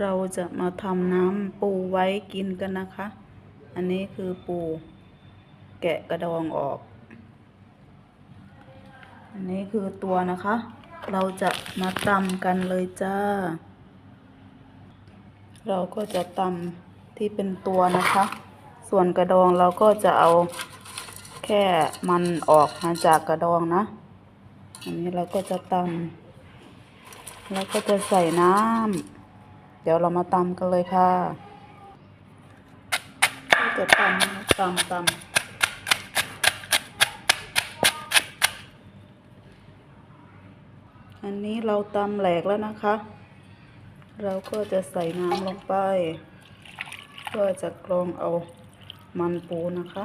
เราจะมาทำน้ำปูไว้กินกันนะคะ อันนี้คือปูแกะกระดองออก อันนี้คือตัวนะคะ เราจะมาตำกันเลยจ้า เราก็จะตำที่เป็นตัวนะคะ ส่วนกระดองเราก็จะเอาแค่มันออกมาจากกระดองนะ อันนี้เราก็จะตำแล้วก็จะใส่น้ำ ดี๋ยวเรามาตำกันเลยค่ะจะตำตำตำอันนี้เราตำแหลกแล้วนะคะ เราก็จะใส่น้ำลงไป เพื่อจะกรองเอามันปูนะคะ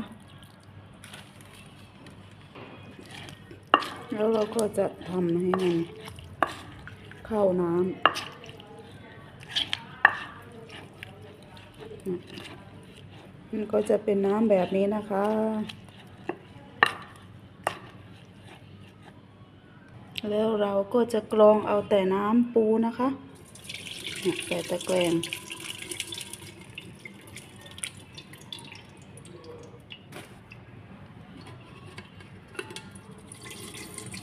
แล้วเราก็จะทำให้มันเข้าน้ำ มันก็จะเป็นน้ำแบบนี้นะคะ แล้วเราก็จะกรองเอาแต่น้ำปูนะคะเนี่ยใส่ตะแกรง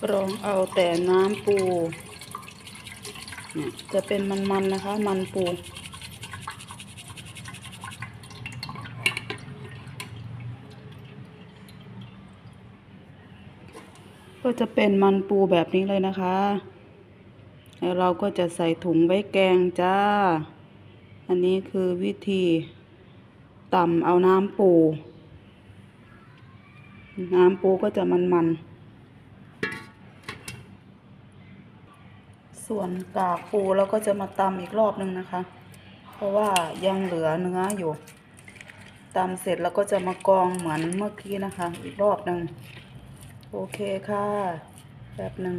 กรองเอาแต่น้ำปู จะเป็นมันๆนะคะ มันปู ก็จะเป็นมันปูแบบนี้เลยนะคะ แล้วเราก็จะใส่ถุงไว้แกงจ้า อันนี้คือวิธีตำเอาน้ำปู น้ำปูก็จะมันๆ ส่วนกากปูเราก็จะมาตำอีกรอบนึงนะคะ เพราะว่ายังเหลือเนื้ออยู่ตำเสร็จแล้วก็จะมากองเหมือนเมื่อกี้นะคะ อีกรอบหนึ่ง โอเคค่ะแป๊บหนึ่ง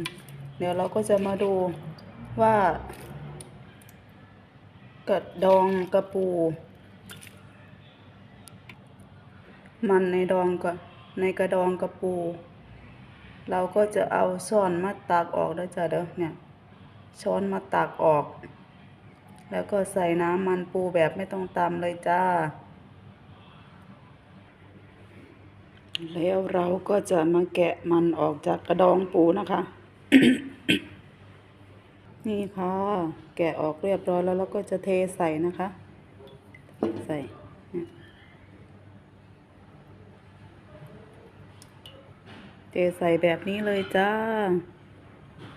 เดี๋ยวเราก็จะมาดูว่ากระดองกระปู มันในดองกับในกระดองกระปู เราก็จะเอาช้อนมาตักออกแล้วจ้ะเด้อเนี่ยช้อนมาตักออก แล้วก็ใส่น้ำมันปูแบบไม่ต้องตำเลยจ้า แล้วเราก็จะมาแกะมันออกจากกระดองปูนะคะ นี่ค่ะ แกะออกเรียบร้อยแล้วเราก็จะเทใส่นะคะ ใส่เนี่ยเทใส่แบบนี้เลยจ้า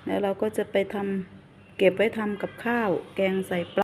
แล้วเราก็จะไปทำเก็บไว้ทำกับข้าว แกงใส่ปลา